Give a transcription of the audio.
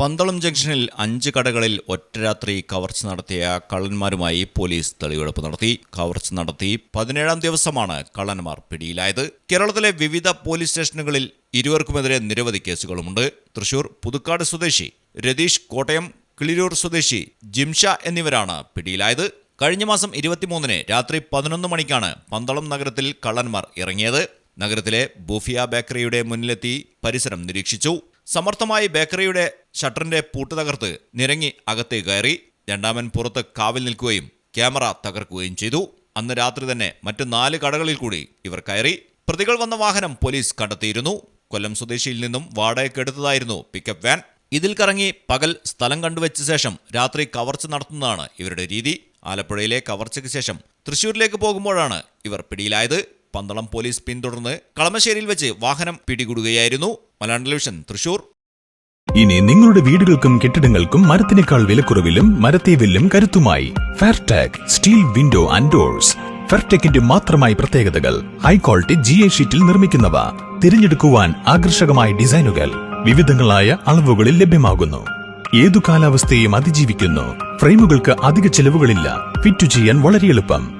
പന്തളം ജംഗ്ഷനിൽ അഞ്ച് കടകളിൽ ഒറ്റരാത്രി കവർച്ച നടത്തിയ കള്ളന്മാരുമായി പോലീസ് തെളിവെടുപ്പ് നടത്തി. കവർച്ച നടത്തി പതിനേഴാം ദിവസമാണ് കള്ളന്മാർ പിടിയിലായത്. കേരളത്തിലെ വിവിധ പോലീസ് സ്റ്റേഷനുകളിൽ ഇരുവർക്കുമെതിരെ നിരവധി കേസുകളുമുണ്ട്. തൃശൂർ പുതുക്കാട് സ്വദേശി രതീഷ് കോട്ടയം കിളിരൂർ സ്വദേശി ജിംഷ എന്നിവരാണ് പിടിയിലായത്. കഴിഞ്ഞ മാസം ഇരുപത്തിമൂന്നിന് രാത്രി പതിനൊന്ന് മണിക്കാണ് പന്തളം നഗരത്തിൽ കള്ളന്മാർ ഇറങ്ങിയത്. നഗരത്തിലെ ബൂഫിയ ബേക്കറിയുടെ മുന്നിലെത്തി പരിസരം നിരീക്ഷിച്ചു. സമർത്ഥമായി ബേക്കറിയുടെ ഷട്ടറിന്റെ പൂട്ട് തകർത്ത് നിരങ്ങി അകത്തേക്ക് കയറി രണ്ടാമൻ പുറത്ത് കാവിൽ നിൽക്കുകയും ക്യാമറ തകർക്കുകയും ചെയ്തു. അന്ന് രാത്രി തന്നെ മറ്റു നാല് കടകളിൽ കൂടി ഇവർ കയറി. പ്രതികൾ വന്ന വാഹനം പോലീസ് കണ്ടെത്തിയിരുന്നു. കൊല്ലം സ്വദേശിയിൽ നിന്നും വാടകയ്ക്കെടുത്തതായിരുന്നു പിക്കപ്പ് വാൻ ഇതിൽ കറങ്ങി പകൽ സ്ഥലം കണ്ടുവച്ച ശേഷം രാത്രി കവർച്ച നടത്തുന്നതാണ് ഇവരുടെ രീതി. ആലപ്പുഴയിലെ കവർച്ചയ്ക്ക് ശേഷം തൃശൂരിലേക്ക് പോകുമ്പോഴാണ് ഇവർ പിടിയിലായത്. പന്തളം പോലീസ് പിന്തുടർന്ന് കളമശ്ശേരിയിൽ വെച്ച് വാഹനം പിടികൂടുകയായിരുന്നു. മലയാളം ടെലിവിഷൻ തൃശൂർ. ഇനി നിങ്ങളുടെ വീടുകൾക്കും കെട്ടിടങ്ങൾക്കും മരത്തിനേക്കാൾ വിലക്കുറവിലും മരത്തെ വില്ലും കരുത്തുമായി Fairtag steel window and doors ഫെയർടെക്കിന്റെ മാത്രമായി പ്രത്യേകതകൾ ഹൈ ക്വാളിറ്റി ജി എ ഷീറ്റിൽ നിർമ്മിക്കുന്നവ തിരഞ്ഞെടുക്കുവാൻ ആകർഷകമായ ഡിസൈനുകൾ വിവിധങ്ങളായ അളവുകളിൽ ലഭ്യമാകുന്നു. ഏതു കാലാവസ്ഥയും അതിജീവിക്കുന്നു. ഫ്രെയിമുകൾക്ക് അധിക ചെലവുകളില്ല. ഫിറ്റ് ചെയ്യാൻ വളരെ എളുപ്പം.